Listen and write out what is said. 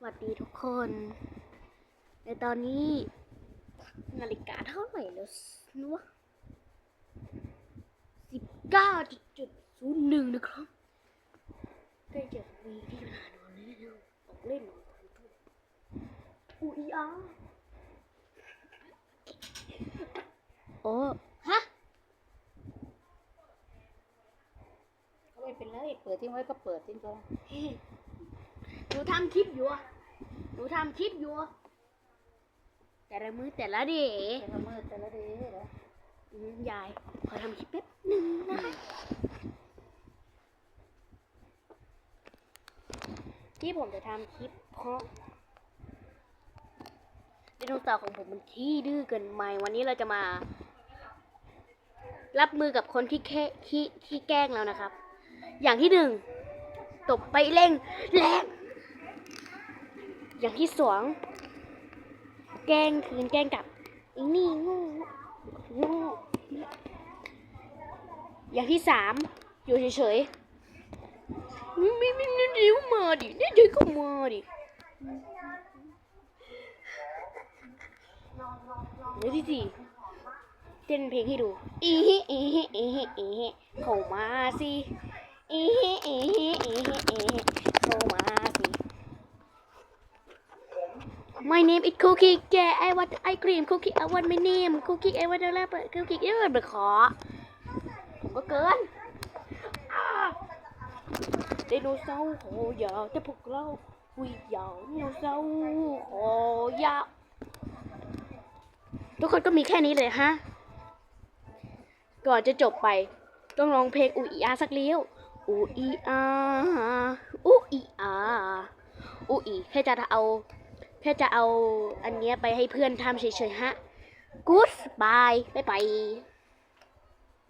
สวัสดีทุกคน ในตอนนี้นาฬิกาเท่าไหร่แล้วนัวสิบเก้าจุดศูนย์หนึ่งนะครับใกล้จะมีที่เวลานอนแล้วออกเล่นนอนทันทุกอุยอาโอ้ฮะก็ไม่เป็นไรเปิดทิ้งไว้ก็เปิดทิ้งไป นูทำคลิปอยู่อะหนูทำคลิปอยู่อะแต่ละมือแต่ละเดแต่ละมือแต่ละเดย์นะอืมยาย ขอทำคลิปแป๊บหนึ่งนะคะที่ผมจะทำคลิปเพราะไดโนเสาร์ของผมมันขี้ดื้อเกินไปวันนี้เราจะมา รับมือกับคนที่แค่ขี้ขี้แกล้งแล้วนะครับ อย่างที่หนึ่งตบไปเร่งแรง อย่างที่สองแกล้งคืนแกล้งกับอีนี่งูงูอย่างที่สามอยู่เฉยๆไม่ไม่ไม่ไม่เดี๋ยวมาดิเดี๋ยวเดี๋ยวก็มาดิเดี๋ยวที่สี่เต้นเพลงให้ดู อีฮิอีฮิอีฮิอีฮิเข้ามาสิอีฮิอีฮิอีฮิอีฮิเข้ามาสิ My name is Cookie Yeah I want ice cream Cookie I want my name Cookie I want the rapper Cookie เอ้ยไปขอ ผมก็เกินไดโนเสาร์คอยาวแต่พวกเราคุยยาวไดโนเสาร์คอยาวทุกคนก็มีแค่นี้เลยฮะ ก่อนจะจบไป ต้องร้องเพลงอูอีอาสักเลี้ยวอูอีอาอูอีอาอูอีแค่จะเอา แค่จะเอาอันเนี้ยไปให้เพื่อนทำเฉยๆฮะ Goodbye บ๊ายบาย